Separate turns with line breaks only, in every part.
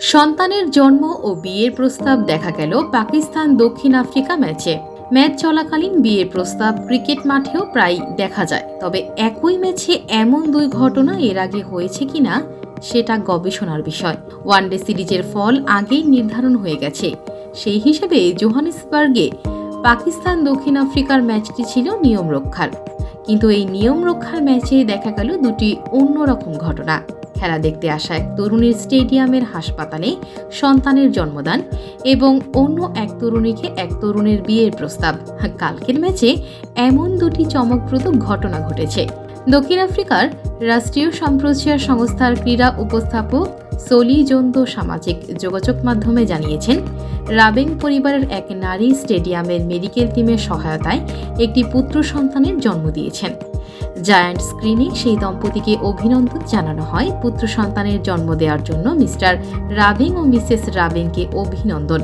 সন্তানের জন্ম ও বিয়ের প্রস্তাব দেখা গেল পাকিস্তান দক্ষিণ আফ্রিকা ম্যাচে। ম্যাচ চলাকালীন বিয়ের প্রস্তাব ক্রিকেট মাঠেও প্রায় দেখা যায়। তবে একই ম্যাচে এমন দুই ঘটনা এর আগে হয়েছে কিনা, সেটা গবেষণার বিষয়। ওয়ানডে সিরিজের ফল আগেই নির্ধারণ হয়ে গেছে। সেই হিসেবে জোহানেসবার্গে পাকিস্তান দক্ষিণ আফ্রিকার ম্যাচটি ছিল নিয়ম রক্ষার কিন্তু এই নিয়ম রক্ষার ম্যাচে দেখা গেল দুটি অন্যরকম ঘটনা। খেলা দেখতে আসা এক তরুণীর স্টেডিয়ামের হাসপাতালে সন্তানের জন্মদান এবং অন্য এক তরুণীকে এক তরুণের বিয়ের প্রস্তাব। কালকের ম্যাচে এমন দুটি চমকপ্রদ ঘটনা ঘটেছে। দক্ষিণ আফ্রিকার রাষ্ট্রীয় সম্প্রচার সংস্থার ক্রীড়া উপস্থাপক সলি জন্ত সামাজিক যোগাযোগ মাধ্যমে জানিয়েছেন, রাবেং পরিবারের এক নারী স্টেডিয়ামের মেডিকেল টিমের সহায়তায় একটি পুত্র সন্তানের জন্ম দিয়েছেন। জায়ান্ট স্ক্রিনে সেই দম্পতিকে অভিনন্দন জানানো হয় পুত্র সন্তানের জন্ম দেওয়ার জন্য মিস্টার রাবিং ও মিসেস রাবিংকে অভিনন্দন।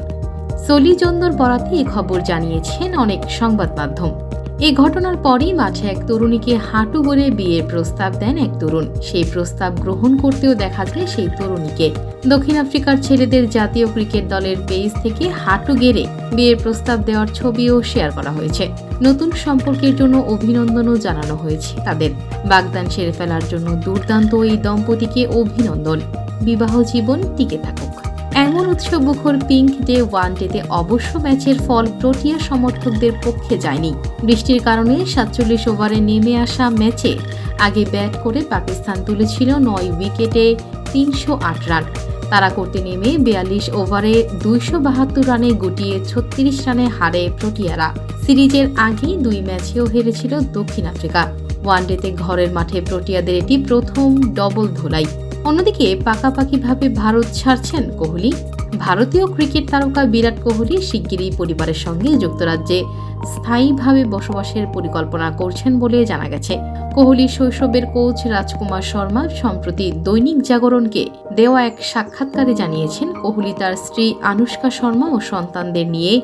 সলিচন্দর বরাতে এ খবর জানিয়েছেন অনেক সংবাদ মাধ্যম। এই ঘটনার পরই মাঠে এক তরুণীকে হাঁটু গড়ে বিয়ের প্রস্তাব দেন এক তরুণ। সেই প্রস্তাব গ্রহণ করতেও দেখা যায় সেই তরুণীকে। দক্ষিণ আফ্রিকার ছেলেদের জাতীয় ক্রিকেট দলের পেজ থেকে হাঁটু গেড়ে বিয়ের প্রস্তাব দেওয়ার ছবিও শেয়ার করা হয়েছে। নতুন সম্পর্কের জন্য অভিনন্দনও জানানো হয়েছে তাদের। বাগদান সেরে ফেলার জন্য দুর্দান্ত এই দম্পতিকে অভিনন্দন। বিবাহ জীবন টিকে থাকুক। এমন উৎসবমুখর পিঙ্ক ডে ওয়ান ডেতে অবশ্য ম্যাচের ফল প্রোটিয়া সমর্থকদের পক্ষে যায়নি। বৃষ্টির কারণে সাতচল্লিশ ওভারে নেমে আসা ম্যাচে আগে ব্যাট করে পাকিস্তান তুলেছিল নয় উইকেটে তিনশো আট রান। তারা করতে নেমে বিয়াল্লিশ ওভারে দুইশো বাহাত্তর রানে গুটিয়ে ছত্রিশ রানে হারে প্রোটিয়ারা। সিরিজের আগেই দুই ম্যাচেও হেরেছিল দক্ষিণ আফ্রিকা। ওয়ানডেতে ঘরের মাঠে প্রোটিয়াদের এটি প্রথম ডবল ধোলাই। অন্যদিকে পাকাপাকিভাবে ভারত ছাড়ছেন কোহলি। ভারতীয় ক্রিকেট তারকা বিরাট কোহলি শিগগিরই পরিবারের সঙ্গে যুক্তরাজ্যে স্থায়ীভাবে বসবাসের পরিকল্পনা করছেন বলে জানা গেছে। কোহলি শৈশবের কোচ রাজকুমার শর্মা সম্প্রতি দৈনিক জাগরণকে দেওয়া এক সাক্ষাৎকারে জানিয়েছেন, কোহলি তার স্ত্রী আনুষ্কা শর্মা ও সন্তানদের নিয়ে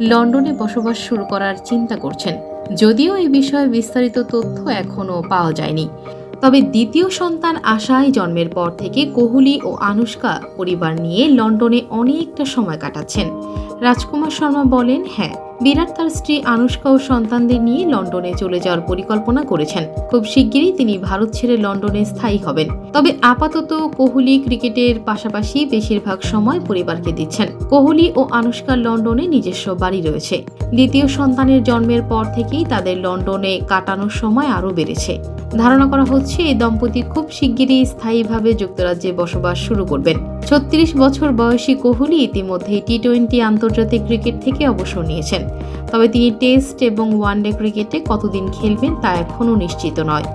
লন্ডনে বসবাস শুরু করার চিন্তা করছেন। যদিও এই বিষয়ে বিস্তারিত তথ্য এখনও পাওয়া যায়নি। তবে দ্বিতীয় সন্তান আশায় জন্মের পর থেকে কোহলি ও আনুষ্কা পরিবার নিয়ে লন্ডনে অনেকটা সময় কাটাচ্ছেন। রাজকুমার শর্মা বলেন হ্যাঁ বিরাট তার স্ত্রী আনুষ্কা ও সন্তানদের নিয়ে লন্ডনে চলে যাওয়ার পরিকল্পনা করেছেন। খুব শিগগিরই তিনি ভারত ছেড়ে লন্ডনে স্থায়ী হবেন। তবে আপাতত কোহলি ক্রিকেটের পাশাপাশি বেশিরভাগ সময় পরিবারকে দিচ্ছেন। কোহলি ও আনুষ্কার লন্ডনে নিজস্ব বাড়ি রয়েছে। দ্বিতীয় সন্তানের জন্মের পর থেকেই তাদের লন্ডনে কাটানোর সময় আরও বেড়েছে। ধারণা করা হচ্ছে, এই দম্পতি খুব শিগগিরই স্থায়ীভাবে যুক্তরাজ্যে বসবাস শুরু করবেন। ছত্রিশ বছর বয়সী কোহলি ইতিমধ্যেই টি টোয়েন্টি আন্তর্জাতিক ক্রিকেট থেকে অবসর নিয়েছেন। তবে তিনি টেস্ট এবং ওয়ানডে ক্রিকেটে কতদিন খেলবেন তা এখনও নিশ্চিত নয়।